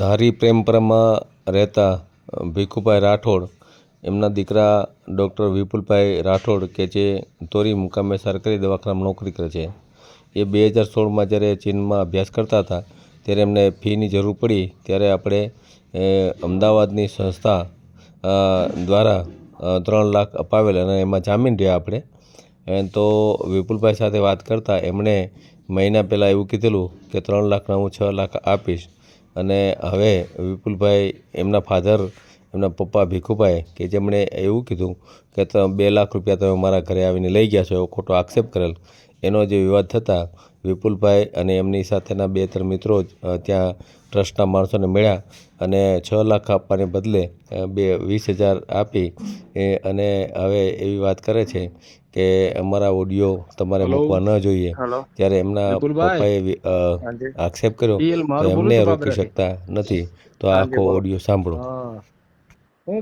ધારી પ્રેમપરામાં રહેતા ભીખુભાઈ રાઠોડ, એમના દીકરા ડૉક્ટર વિપુલભાઈ રાઠોડ કે જે તોરી મુકામે સરકારી દવાખાનામાં નોકરી કરે છે. એ બે હજાર સોળમાં જ્યારે ચીનમાં અભ્યાસ કરતા હતા, ત્યારે એમને ફીની જરૂર પડી. ત્યારે આપણે અમદાવાદની સંસ્થા દ્વારા ત્રણ લાખ અપાવેલ અને એમાં જામીન રહ્યા આપણે. તો વિપુલભાઈ સાથે વાત કરતાં એમણે મહિના પહેલાં એવું કીધેલું કે ત્રણ લાખના હું છ લાખ આપીશ. અને હવે વિપુલભાઈ એમના ફાધર, એમના પપ્પા ભીખુભાઈ કે જેમણે એવું કીધું કે તમે બે લાખ રૂપિયા તમે મારા ઘરે આવીને લઈ ગયા છો એવો ખોટો આક્ષેપ કરેલ. એનો જે વિવાદ થતાં વિપુલભાઈ અને એમની સાથેના બે ત્રણ મિત્રો ત્યાં ટ્રસ્ટના માણસોને મળ્યા અને છ લાખ આપવાને બદલે બે વીસ હજાર આપી એ અને હવે એવી વાત કરે છે કે અમારા ઓડિયો તમારે મૂકવા ન જોઈએ. ત્યારે એમના પપ્પાએ આક્ષેપ કર્યો તો એમને રોકી શકતા નથી. તો આખો ઓડિયો સાંભળો. હા.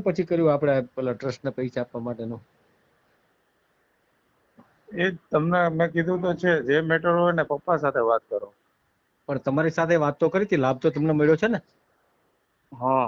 પછી કર્યું આપણે પેલા ટ્રસ્ટ ને પૈસા આપવા માટેનું? એ તમને મેં કીધું તો છે જે મેટર હોય ને પપ્પા સાથે વાત કરો. પણ તમારી સાથે વાત તો કરી હતી લાભ તો તમને મળ્યો છે ને? હા.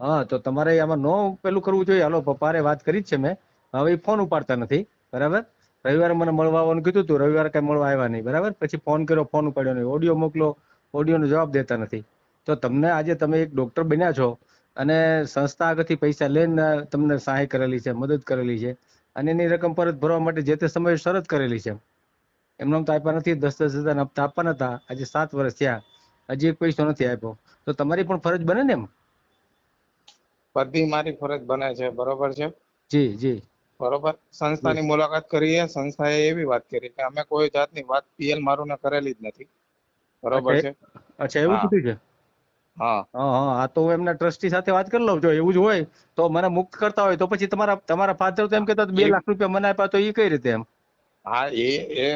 હા તો તમારે આમાં નો પેલું કરવું જોઈએ. હાલો પપ્પારે વાત કરી જ છે મેં. હવે ફોન ઉપાડતા નથી. બરાબર? રવિવારે મને મળવા આવવાનું કીધું હતું રવિવારે કઈ મળવા આવ્યા નહીં. બરાબર? પછી ફોન કર્યો ફોન ઉપાડ્યો નહીં. ઓડિયો મોકલો ઓડિયોનો જવાબ દેતા નથી. તો તમને આજે તમે એક ડોક્ટર બન્યા છો અને સંસ્થા આગળથી પૈસા લઈને તમને સહાય કરેલી છે મદદ કરેલી છે અને એની રકમ પરત ભરવા માટે જે તે સમયે શરત કરેલી છે. એમને તો આપ્યા નથી દસ દસ હજાર હપ્તા આપવાના હતા આજે સાત વર્ષ થયા હજી એક પૈસો નથી આપ્યો. તો તમારી પણ ફરજ બને ને એમ? બધી મારી ફરજ બને છે બરોબર છે? જી જી. બરોબર. સંસ્થાની મુલાકાત કરીએ સંસ્થાએ એવી વાત કરી કે અમે કોઈ જાતની વાત પીએલ મારું ને કરેલી જ નથી. બરોબર છે? અચ્છા એવું. કીધું છે? હા. હા હા તો હું એમના ટ્રસ્ટી સાથે વાત કરી લઉં જો એવું જ હોય તો મને મુક્ત કરતા હોય તો પછી તમારા તમારા ફાધર તો એમ કહેતા બે લાખ રૂપિયા મને આપ્યા તો એ કઈ રીતે એમ? હા એ એ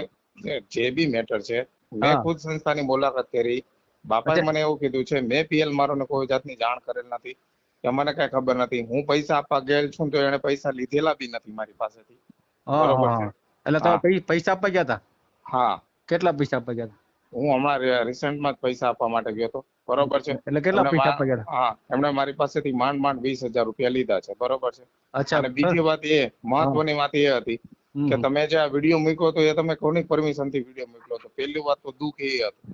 જે બી મેટર છે. મેં ખુદ સંસ્થાની મુલાકાત કરી. બાપાએ મને એવું કીધું છે મેં પીએલ મારો ને કોઈ જાતની જાણ કરેલ નથી. કે મને કઈ ખબર નથી. હું પૈસા આપવા ગયેલ છું તો એને પૈસા લીધેલા બી નથી મારી પાસેથી. બરોબર છે. એટલે તમે પૈસા આપવા ગયા હતા? હા. કેટલા પૈસા આપવા ગયા હતા? હું હમણાં રિસેન્ટમાં જ પૈસા આપવા માટે ગયો હતો. બરોબર છે? એટલે કેટલા પૈસા આપવા ગયા હતા? હા. એમણે મારી પાસેથી માંડ માંડ વીસ હજાર રૂપિયા લીધા છે. બરોબર છે? અચ્છા. અને બીજી વાત એ મહત્વની વાત એ હતી કે તમે જે આ વીડિયો મૂક્યો તો એ તમે કોની પરમિશનથી વીડિયો મૂક્યો તો પહેલી વાત તો દુઃખ એ હતું.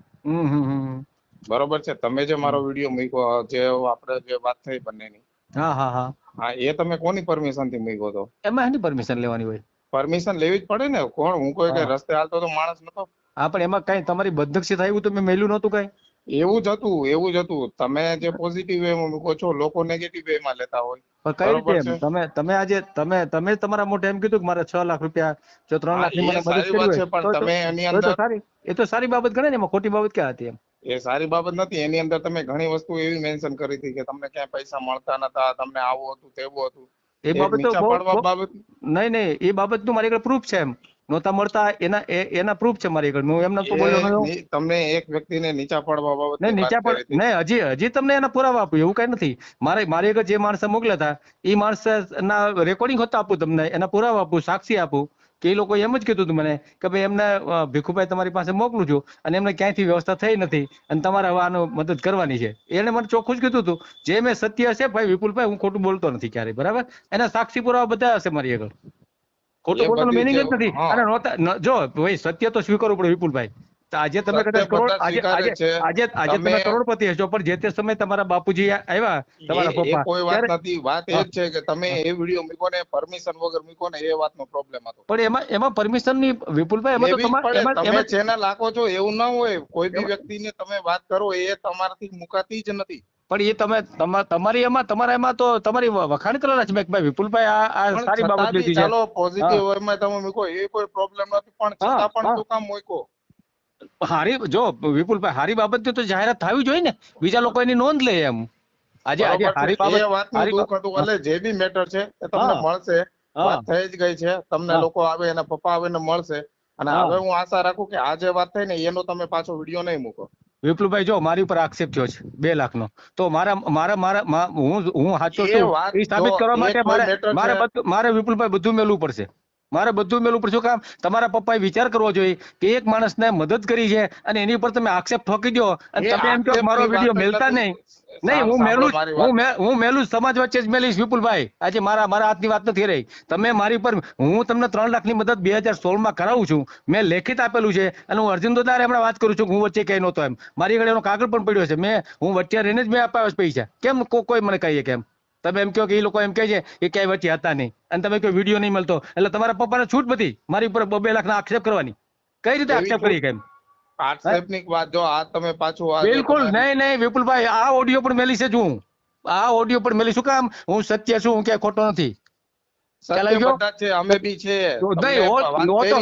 બરોબર છે? તમે જે મારો વીડિયો મૂક્યો જે આપણે જે વાત થઈ બંનેની હા હા હા. હા એ તમે કોની પરમિશનથી મૂક્યો તો એમાં એની પરમિશન લેવાની હોય. પરમિશન લેવી જ પડે ને? કોણ? હું કોઈ કઈ રસ્તે હાલતો તો માણસ નતો. હા પણ એમાં કઈ તમારી બદનક્ષી થાય એવું તો મેં મેલ્યું નતું કઈ? એવું જ હતું એવું જ હતું. તમે જે પોઝિટિવ વે માં મૂકો છો લોકો નેગેટિવ વે માં લેતા હોય. પણ કઈ રીતે તમે તમે આજે તમે તમે તમારા મોઢે એમ કીધું કે મારે છ લાખ રૂપિયા જો ત્રણ લાખની મને મદદ કરી હોય. પણ તમે એની અંદર સારી એ તો સારી બાબત ગણે ને એમાં ખોટી બાબત ક્યાં હતી એમ? એ સારી બાબત નથી. એની અંદર તમે ઘણી વસ્તુ એવી મેન્શન કરી હતી કે તમને ક્યાંય પૈસા મળતા નતા તમને આવું હતું તેવું હતું. એ બાબત તો નહીં નહીં એ બાબતનું મારી આગળ પ્રૂફ છે એમ. નહોતા મળતા એના એના પ્રૂફ છે મારી આગળ. હું એમને તો બોલ્યો. તમને એક વ્યક્તિને નીચા પાડવા નહીં નીચા કરી નહીં હજી હજી તમને એના પુરાવા આપું એવું કઈ નથી. મારે મારી આગળ જે માણસે મોકલ્યા હતા એ માણસ ના રેકોર્ડિંગ હતા આપું તમને એના પુરાવા આપું સાક્ષી આપું કે એ લોકો એમ જ કીધું હતું મને કે ભાઈ એમને ભીખુભાઈ તમારી પાસે મોકલું છું અને એમને ક્યાંયથી વ્યવસ્થા થઈ નથી અને તમારે હવે આનો મદદ કરવાની છે. એને મને ચોખ્ખું જ કીધું હતું જે મેં સત્ય હશે ભાઈ વિપુલભાઈ હું ખોટું બોલતો નથી ક્યારેય બરાબર? એના સાક્ષી પુરાવા બધા હશે મારી આગળ. ખોટું બોલવાનો મિનિંગ જ નથી. અને નોતા જો ભાઈ સત્ય તો સ્વીકારવું પડે વિપુલભાઈ. આજે તમે કદાચ કરોડ આજે આજે આજે તમે કરોડપતિ હશો પણ જે તે સમય તમારા બાપુજી આવ્યા તમારા પપ્પા કોઈ વાત નથી. વાત એ છે કે તમે એ વીડિયો મૂકો ને પરમિશન વગર મૂકો ને એ વાતનો પ્રોબ્લેમ હતો. પણ એમાં એમાં પરમિશનની વિપુલભાઈ એમાં તો તમારે તમે ચેનલ આખો છો એવું ના હોય કોઈ બી વ્યક્તિ વ્યક્તિને તમે વાત કરો એ તમારાથી મુકાતી જ નથી. પણ એ તમે તમારી એમાં તમારા એમાં તો તમારી વખાણ કરેલા છે ભાઈ વિપુલભાઈ આ આ સારી બાબત લીધી છે. ચાલો પોઝિટિવ એમાં તમે મૂકો એ કોઈ પ્રોબ્લેમ નથી પણ છતાં પણ હા. કામ મૂકો. હારી જો વિપુલભાઈ હારી બાબત તો જાહેરાત થવી જોઈએ ને બીજા લોકો એની નોંધ લે એમ. આજે આજે હારી. બાબત એટલે જે બી મેટર છે એ તમને મળશે. વાત થઈ જ ગઈ છે. તમને લોકો આવે એના પપ્પા આવે ને મળશે. અને. હવે હું આશા રાખું કે આ જે વાત થઈ ને એનો તમે પાછો વીડિયો નહીં મૂકો. વિપુલભાઈ જો મારી ઉપર આક્ષેપ થયો છે બે લાખ નો તો મારા મારા મારા હું હું સાચો છું. એ સાબિત કરવા માટે મારે મારે મારે વિપુલભાઈ બધું મેળવું પડશે. મારે બધું મેલું પર શું કામ? તમારા પપ્પાએ વિચાર કરવો જોઈએ કે એક માણસને મદદ કરી છે અને એની ઉપર તમે આક્ષેપ ઠોકી દો અને તમે એમ કે મારો વીડિયો મેલતા નહીં. નહીં હું મેલું હું હું મેલું સમાજ વચ્ચે જ મેલીશ વિપુલભાઈ. આજે મારા મારા હાથની વાત નથી રહી. તમે મારી પર હું તમને ત્રણ લાખની મદદ બે હજાર સોળમાં કરાવું છું. મેં લેખિત આપેલું છે અને હું અર્જુન દોદારે હમણાં વાત કરું છું હું વચ્ચે કઈ નહોતો એમ. મારી આગળ એનો કાગળ પણ પડ્યો છે. મેં હું વચ્ચે રહીને જ મેં અપાવ્યો પૈસા. કેમ કોઈ મને કહીએ કેમ તમે એમ કહો કે એ લોકો એમ કહે છે કે ક્યાંય વચ્ચે હતા નહીં. અને તમે કોઈ વીડિયો નહીં મળતો. એટલે તમારા પપ્પાને છૂટ બધી. મારી ઉપર બબે લાખના આક્ષેપ કરવાની. કઈ રીતે આક્ષેપ કરી કેમ આક્ષેપની વાત જો આ તમે પાછું આ બિલકુલ. નહીં નહીં વિપુલભાઈ આ ઓડિયો પણ મેલી છે જ હું. આ ઓડિયો પણ મેલી. શું કામ? હું સત્ય છું હું ક્યાંય ખોટો નથી.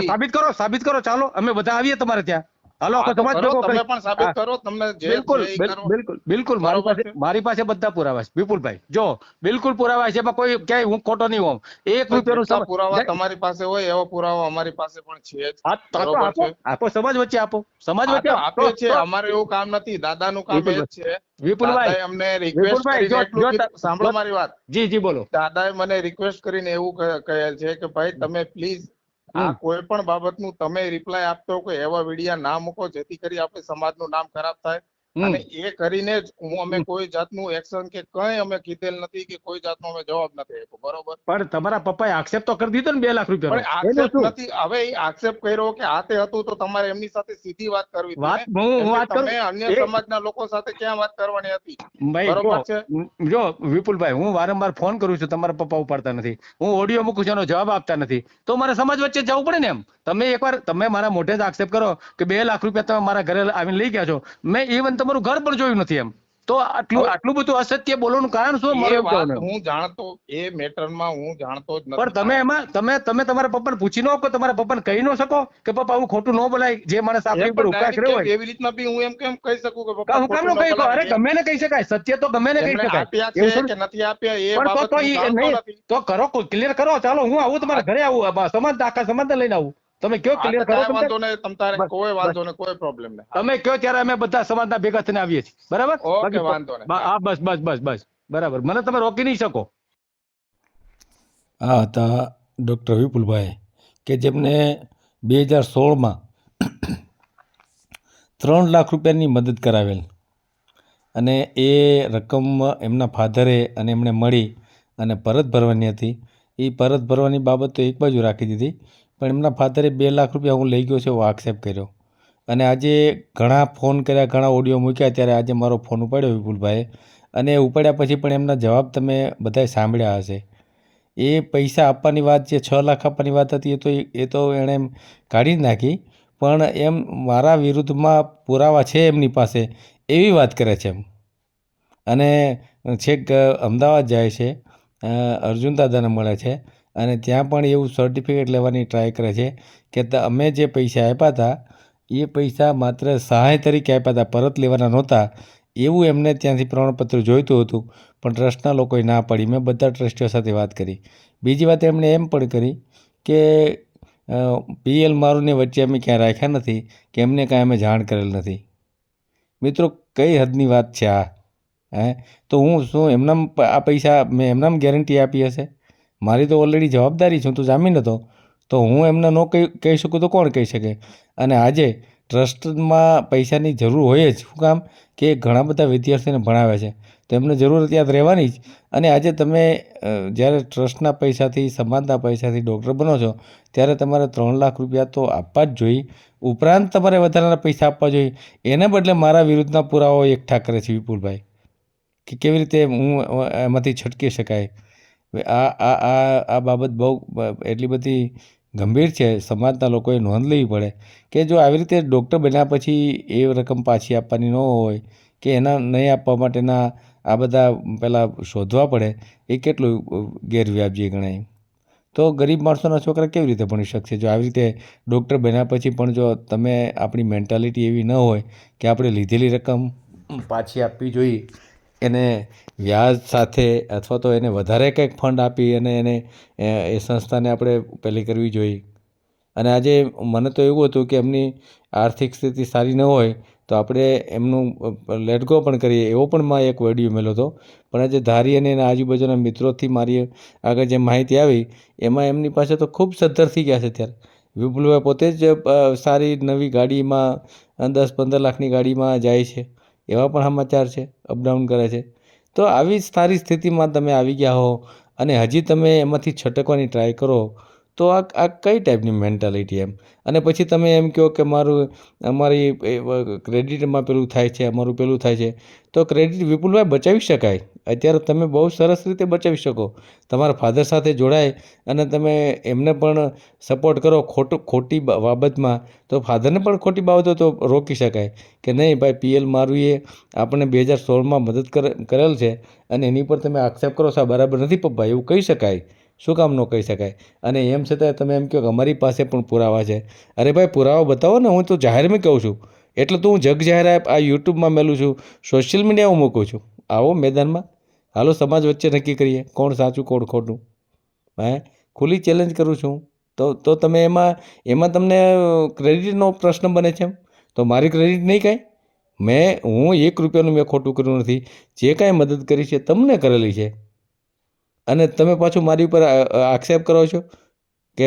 સાબિત કરો સાબિત કરો. ચાલો અમે બધા આવીએ તમારે ત્યાં. હાલો આખો સમાજ કરો, ભેગો તમે પણ સાબિત કરો તમને જે બિલકુલ કરો. બિલકુલ બિલકુલ મારી પાસે મારી પાસે બધા પુરાવા છે વિપુલભાઈ. જો બિલકુલ પુરાવા છે એમાં કોઈ ક્યાંય હું ખોટો નહીં હોઉં. એક રૂપિયાનું પુરાવા તમારી પાસે હોય એવો પુરાવો અમારી પાસે પણ છે આપો બરોબર છે. આપો સમાજ વચ્ચે આપો. સમાજ વચ્ચે આપો. છે અમારે એવું કામ નથી દાદાનું કામ એ છે. વિપુલભાઈ અમને રિક્વેસ્ટ. ત- સાંભળો મારી વાત. જી જી બોલો. દાદાએ મને રિક્વેસ્ટ કરીને એવું કહે- કહેલ છે કે ભાઈ તમે પ્લીઝ આ કોઈ પણ બાબતનું તમે રિપ્લાય આપતો કે એવા વિડિયા ના મૂકો જેથી કરી આપણે સમાજનું નામ ખરાબ થાય. અને એ કરીને જ હું અમે કોઈ જાતનું એક્શન કે કઈ અમે કીધેલ નથી કે કોઈ જાતનો અમે જવાબ નથી આપ્યો બરોબર? પણ તમારા પપ્પાએ આક્ષેપ તો કરી દીધો ને બે લાખ રૂપિયા આક્ષેપ નથી હવે એ આક્ષેપ કર્યો કે આ તે હતું તો તમારે એમની સાથે સીધી વાત કરવી વાત હું વાત કરું અન્ય સમાજના લોકો સાથે ક્યાં વાત કરવાની હતી? બરોબર છે. જો વિપુલભાઈ હું વારંવાર ફોન કરું છું તમારા પપ્પા ઉપાડતા નથી. હું ઓડિયો મૂકું છું એનો જવાબ આપતા નથી. તો મારે સમાજ વચ્ચે જવું પડે ને એમ. તમે એકવાર તમે મારા મોઢે જ આક્ષેપ કરો કે બે લાખ રૂપિયા તમે મારા ઘરે આવીને લઈ ગયા છો. મેં ઇવન તમારું ઘર પણ જોયું નથી એમ. તો આટલું આટલું બધું અસત્ય બોલવાનું કારણ શું. હું જાણતો એ મેટરમાં હું જાણતો જ નથી. પણ તમે એમાં તમે તમે તમારા પપ્પાને પૂછી ન શકો તમારા પપ્પાને કહી ન શકો કે પપ્પા આવું ખોટું ન બોલાય. જે માણસ સાફ આપણી ઉપર ઉપકાર કર્યો હોય. એવી રીતના બી હું એમ કેમ કહી શકું કે પપ્પા હું કામ ન કહી અરે ગમે ને કહી શકાય. સત્ય તો ગમે ને કહી શકાય. આપ્યા છે કે નથી આપ્યા એ તો બાબત નહીં. તો કરો ક્લિયર કરો. ચાલો હું આવું તમારા ઘરે આવું સમાજ આખા સમાજને લઈને આવું. તમે કયો ક્લિયર કરો તમે વાંધો નહીં તમ તારે કોઈ વાંધો નહીં કોઈ પ્રોબ્લેમ નહીં. તમે કયો ત્યારે અમે બધા સમાજના ભેગા થઈને આવીએ છીએ. બરાબર? ઓકે, વાંધો નહીં. હા બસ બસ બસ બસ. બરાબર. મને તમે રોકી નહીં શકો. આ હતા ડૉક્ટર વિપુલભાઈ કે જેમને બે હજાર સોળમાં ત્રણ લાખ રૂપિયાની મદદ કરાવેલ. અને એ રકમ એમના ફાધરે અને એમણે મળી અને પરત ભરવાની હતી. એ પરત ભરવાની બાબત તો એક બાજુ રાખી દીધી. પણ એમના ફાધરે બે લાખ રૂપિયા હું લઈ ગયો છે એવો આક્ષેપ કર્યો. અને આજે ઘણા ફોન કર્યા, ઘણા ઓડિયો મૂક્યા, ત્યારે આજે મારો ફોન ઉપાડ્યો વિપુલભાઈએ. અને ઉપાડ્યા પછી પણ એમના જવાબ તમે બધાએ સાંભળ્યા હશે. એ પૈસા આપવાની વાત જે છ લાખ આપવાની વાત હતી, એ તો એ તો એણે કાઢી જ નાખી. પણ એમ મારા વિરુદ્ધમાં પુરાવા છે એમની પાસે, એવી વાત કરે છે એમ. અને છેક અમદાવાદ જાય છે. અર્જુન દાદાને મળે છે. અને ત્યાં પણ એવું સર્ટિફિકેટ લેવાની ટ્રાય કરે છે કે અમે જે પૈસા આપ્યા હતા, એ પૈસા માત્ર સહાય તરીકે આપ્યા હતા, પરત લેવાના નહોતા. એવું એમને ત્યાંથી પ્રમાણપત્ર જોઈતું હતું, પણ ટ્રસ્ટના લોકોએ ના પાડી. મેં બધા ટ્રસ્ટીઓ સાથે વાત કરી. બીજી વાત એમણે એમ પણ કરી કે પીએલ મારુને વચ્ચે અમે ક્યાંય રાખ્યા નથી, કે એમને કાંઈ અમે જાણ કરેલ નથી. મિત્રો, કઈ હદની વાત છે આ? હે? તો હું શું, એમનામ આ પૈસા મેં એમનામ ગેરંટી આપી હશે? મારી તો ઓલરેડી જવાબદારી છે તો જામીન હતો. તો હું એમને ન કહી કહી શકું તો કોણ કહી શકે? અને આજે ટ્રસ્ટમાં પૈસાની જરૂર હોય જ. શું કામ? કે ઘણા બધા વિદ્યાર્થીઓને ભણાવે છે. તો એમને જરૂરિયાત રહેવાની જ. અને આજે તમે જ્યારે ટ્રસ્ટના પૈસાથી, સમાજના પૈસાથી ડૉક્ટર બનો છો, ત્યારે તમારે ત્રણ લાખ રૂપિયા તો આપવા જ જોઈએ. ઉપરાંત તમારે વધારાના પૈસા આપવા જોઈએ. એને બદલે મારા વિરુદ્ધના પુરાવાઓ એકઠા કરે છે વિપુલભાઈ. કે કેવી રીતે હું એમાંથી છટકી શકાય? આ આ આ આ બાબત બહુ એટલી બધી ગંભીર છે, સમાજના લોકોએ નોંધ લેવી પડે કે જો આવી રીતે ડૉક્ટર બન્યા પછી એ રકમ પાછી આપવાની ન હોય કે એના નહીં આપવા માટેના આ બધા પહેલાં શોધવા પડે, એ કેટલું ગેરવ્યાજબી ગણાય. તો ગરીબ માણસોના છોકરા કેવી રીતે ભણી શકશે? જો આવી રીતે ડૉક્ટર બન્યા પછી પણ જો તમે આપણી મેન્ટાલિટી એવી ન હોય કે આપણે લીધેલી રકમ પાછી આપવી જોઈએ એને વ્યાજ સાથે અથવા તો એને વધારે કંઈક ફંડ આપી અને એને, એ સંસ્થાને આપણે પેલી કરવી જોઈએ. અને આજે મને તો એવું હતું કે એમની આર્થિક સ્થિતિ સારી ન હોય તો આપણે એમનું લેટગો પણ કરીએ. એવો પણ માં એક વેડિયો મેળ્યો હતો. પણ આજે ધારી અને એના આજુબાજુના મિત્રોથી મારી આગળ જે માહિતી આવી, એમાં એમની પાસે તો ખૂબ સદ્ધર થઈ ગયા છે ત્યારે વિપુલભાઈ પોતે જ સારી નવી ગાડીમાં દસ પંદર લાખની ગાડીમાં જાય છે. એવા પણ સમાચાર છે અપડાઉન કરે છે. તો આવી સારી સ્થિતિમાં તમે આવી ગયા હો અને હજી તમે એમાંથી છટકવાની ટ્રાય કરો. તો આ આ કઈ ટાઈપની મેન્ટાલિટી એમ? અને પછી તમે એમ કહો કે મારું, અમારી ક્રેડિટમાં પેલું થાય છે, અમારું પેલું થાય છે, તો ક્રેડિટ વિપુલભાઈ બચાવી શકાય. અત્યારે તમે બહુ સરસ રીતે બચાવી શકો. તમારા ફાધર સાથે જોડાય અને તમે એમને પણ સપોર્ટ કરો ખોટું, ખોટી બાબતમાં, તો ફાધરને પણ ખોટી બાબતો તો રોકી શકાય. કે નહીં ભાઈ પીએલ મારું એ આપણે બે હજાર સોળમાં મદદ કરે, કરેલ છે અને એની પર તમે આક્ષેપ કરો આ બરાબર નથી પપ્પા, એવું કહી શકાય. શું કામ ન કહી શકાય? અને એમ છતાં તમે એમ કહો કે અમારી પાસે પણ પુરાવા છે. અરે ભાઈ, પુરાવા બતાવો ને, હું તો જાહેરમાં કહું છું. એટલે તો હું જગ જાહેર આ યુટ્યુબમાં મેલું છું. સોશિયલ મીડિયા હું મૂકું છું. આવો મેદાનમાં. હાલો, સમાજ વચ્ચે નક્કી કરીએ. કોણ સાચું, કોણ ખોટું? હે? ખુલ્લી ચેલેન્જ કરું છું. તો તો તમે એમાં એમાં તમને ક્રેડિટનો પ્રશ્ન બને છે તો મારી ક્રેડિટ નહીં કાંઈ? મેં, હું એક રૂપિયાનું મેં ખોટું કર્યું નથી. જે કાંઈ મદદ કરી છે, તમને કરેલી છે. અને તમે પાછું મારી ઉપર આક્ષેપ કરો છો કે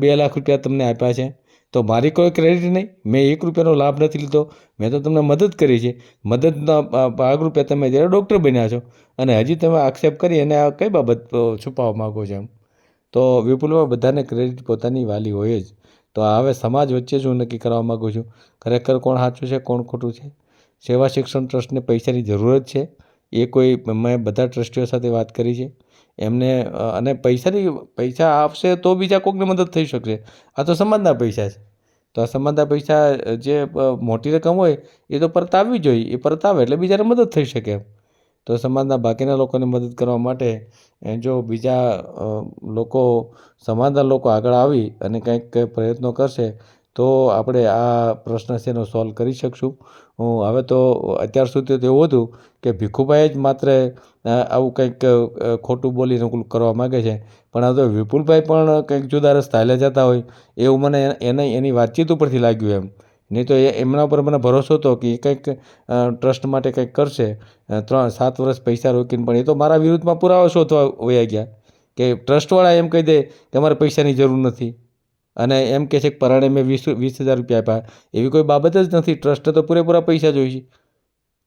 બે લાખ રૂપિયા તમને આપ્યા છે, તો મારી કોઈ ક્રેડિટ નહીં, મેં એક રૂપિયાનો લાભ નથી લીધો, મેં તો તમને મદદ કરી છે. મદદના ભાગરૂપે તમે જ્યારે ડૉક્ટર બન્યા છો અને હજી તમે આક્ષેપ કરી અને આ કઈ બાબત છુપાવવા માગો છો એમ? તો વિપુલમાં બધાને ક્રેડિટ પોતાની વાલી હોય જ. તો હવે સમાજ વચ્ચે જ હું નક્કી કરવા માગું છું. ખરેખર કોણ સાચું છે, કોણ ખોટું છે? સેવા શિક્ષણ ટ્રસ્ટને પૈસાની જરૂરત છે? એ કોઈ, મેં બધા ટ્રસ્ટીઓ સાથે વાત કરી છે? એમને અને પૈસાની, પૈસા આપશે તો બીજા કોઈકને મદદ થઈ શકશે. આ તો સમાજના પૈસા છે. તો આ સમાજના પૈસા જે મોટી રકમ હોય, એ તો પરત આવવી જોઈએ એ પરત આવે એટલે બીજાને મદદ થઈ શકે એમ. તો સમાજના બાકીના લોકોને મદદ કરવા માટે જો બીજા લોકો, સમાજના લોકો આગળ આવી અને કંઈક પ્રયત્નો કરશે તો આપણે આ પ્રશ્ન છે એનો સોલ્વ કરી શકશું. હું હવે તો અત્યાર સુધી તો એવું હતું કે ભીખુભાઈ જ માત્ર આવું કંઈક ખોટું બોલીને ઓલું કરવા માગે છે. પણ આ તો વિપુલભાઈ પણ કંઈક જુદા રસ્તા હાલ્યા જતા હોય. એવું મને એને, એની વાતચીત ઉપરથી લાગ્યું એમ. નહીં તો એ, એમના ઉપર મને ભરોસો હતો કે એ કંઈક ટ્રસ્ટ માટે કંઈક કરશે. ત્રણ, સાત વર્ષ પૈસા રોકીને, પણ એ તો મારા વિરુદ્ધમાં પુરાવો શોધવા વયા ગયા. કે ટ્રસ્ટવાળા એમ કહી દે કે અમારે પૈસાની જરૂર નથી. અને એમ કહે છે કે પરાણે મેં વીસ વીસ હજાર રૂપિયા આપ્યા. એવી કોઈ બાબત જ નથી. ટ્રસ્ટે તો પૂરેપૂરા પૈસા જોઈએ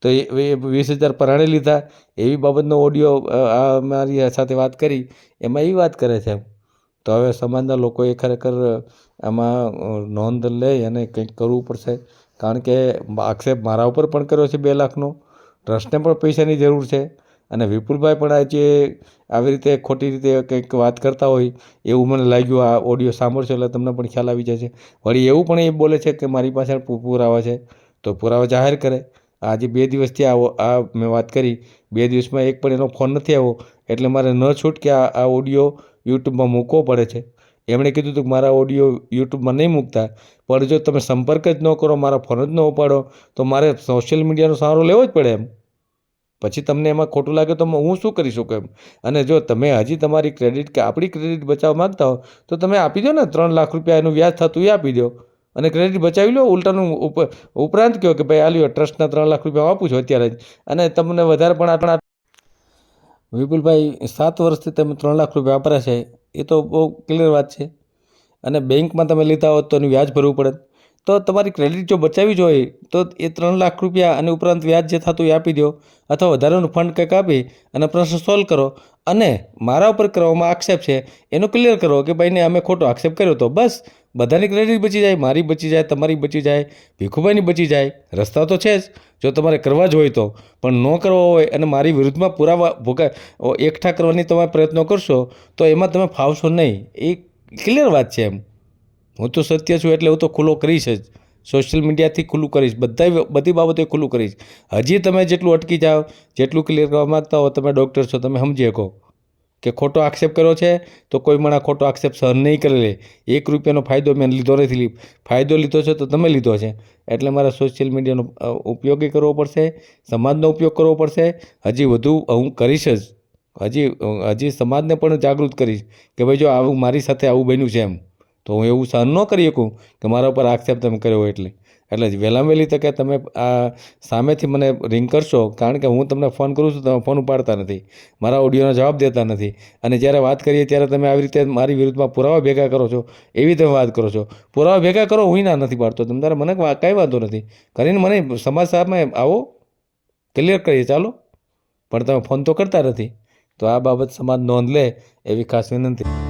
તો એ વીસ હજાર પરાણે લીધા. એવી બાબતનો ઓડિયો આ મારી સાથે વાત કરી. એમાં એ વાત કરે છે તો હવે સમાજના લોકોએ ખરેખર આમાં નોંધ લઈ અને કંઈક કરવું પડશે. કારણ કે આક્ષેપ મારા ઉપર પણ કર્યો છે બે લાખનો. ટ્રસ્ટને પણ પૈસાની જરૂર છે. અને વિપુલભાઈ પણ આજે આવી રીતે ખોટી રીતે કંઈક વાત કરતા હોય, એવું મને લાગ્યું, આ ઓડિયો સાંભળશો એટલે તમને પણ ખ્યાલ આવી જશે. વળી એવું પણ એ બોલે છે કે મારી પાસે પુરાવા છે, તો પુરાવા જાહેર કરે. આજે બે દિવસથી આ આ મેં વાત કરી, બે દિવસમાં એક પણ એનો ફોન નથી આવ્યો, એટલે મારે ન છૂટ કે આ આ ઓડિયો યુટ્યુબમાં મૂકવો પડે છે. એમણે કીધું હતું કે મારા ઓડિયો યુટ્યુબમાં નહીં મૂકતા, પણ જો તમે સંપર્ક જ ન કરો, મારા ફોન જ ન ઉપાડો, તો મારે સોશિયલ મીડિયાનો સહારો લેવો જ પડે એમ. પછી તમને એમાં ખોટું લાગે તો હું શું કરી શકું એમ? અને જો તમે હજી તમારી ક્રેડિટ કે આપણી ક્રેડિટ બચાવવા માગતા હો, તો તમે આપી દો ને ત્રણ લાખ રૂપિયા એનું વ્યાજ થતું એ આપી દો. અને ક્રેડિટ બચાવી લો, ઉલટાનું ઉપ- ઉપરાંત કહો કે ભાઈ આ લ્યો ટ્રસ્ટના ત્રણ લાખ રૂપિયા આપું છું અત્યારે જ. અને તમને વધારે પણ આટલા વિપુલભાઈ, સાત વર્ષથી તમે ત્રણ લાખ રૂપિયા વાપર્યા છે, એ તો બહુ ક્લિયર વાત છે. અને બેંકમાં તમે લીધા હોત તો એનું વ્યાજ ભરવું પડે. તો તમારી ક્રેડિટ જો બચાવી જોઈએ, તો એ ત્રણ લાખ રૂપિયા અને ઉપરાંત વ્યાજ જે થતું એ આપી દો. અથવા વધારાનું ફંડ કંઈક આપી અને પ્રશ્ન સોલ્વ કરો. અને મારા ઉપર કરવામાં આક્ષેપ છે, એનું ક્લિયર કરો કે ભાઈને અમે ખોટો આક્ષેપ કર્યો તો બસ. બધાની ક્રેડિટ બચી જાય, મારી બચી જાય, તમારી બચી જાય, ભીખુભાઈની બચી જાય. રસ્તા તો છે જ, જો તમારે કરવા જ હોય તો. પણ ન કરવા હોય અને મારી વિરુદ્ધમાં પુરાવા ભોગા, એકઠા કરવાની તમે પ્રયત્નો કરશો, તો એમાં તમે ફાવશો નહીં. એ ક્લિયર વાત છે એમ. હું તો સત્ય છું એટલે હું તો ખુલ્લો કરીશ જ. સોશિયલ મીડિયાથી ખુલ્લું કરીશ. બધા બધી બાબતો ખુલ્લું કરીશ. હજી તમે જેટલું અટકી જાઓ, જેટલું ક્લિયર કરવા માગતા હો, તમે ડૉક્ટર છો, તમે સમજી શકો કે ખોટો આક્ષેપ કર્યો છે તો કોઈ મને ખોટો આક્ષેપ સહન નહીં કરી લે. એક રૂપિયાનો ફાયદો મેં લીધો નથી ફાયદો લીધો છે તો તમે લીધો છે. એટલે મારે સોશિયલ મીડિયાનો ઉપયોગી કરવો પડશે, સમાજનો ઉપયોગ કરવો પડશે. હજી વધુ હું કરીશ જ. હજી હજી સમાજને પણ જાગૃત કરીશ કે ભાઈ જો આવું મારી સાથે આવું બન્યું છે એમ. તો હું એવું સહન ન કરી શકું કે મારા ઉપર આક્ષેપ તમે કર્યો એટલે. એટલે વહેલામાં વહેલી તકે તમે આ સામેથી મને રિંગ કરશો, કારણ કે હું તમને ફોન કરું છું, તમે ફોન ઉપાડતા નથી. મારા ઓડિયોનો જવાબ દેતા નથી. અને જ્યારે વાત કરીએ ત્યારે તમે આવી રીતે મારી વિરુદ્ધમાં પુરાવા ભેગા કરો છો, એવી તમે વાત કરો છો. પુરાવા ભેગા કરો, હું ના નથી પાડતો. તમે તારે મને કાંઈ વાંધો નથી. કરીને મને સમાજ સામે આવો ક્લિયર કરીએ, ચાલો. પણ તમે ફોન તો કરતા નથી. તો આ બાબત સમાજ નોંધ લે, એવી ખાસ વિનંતી.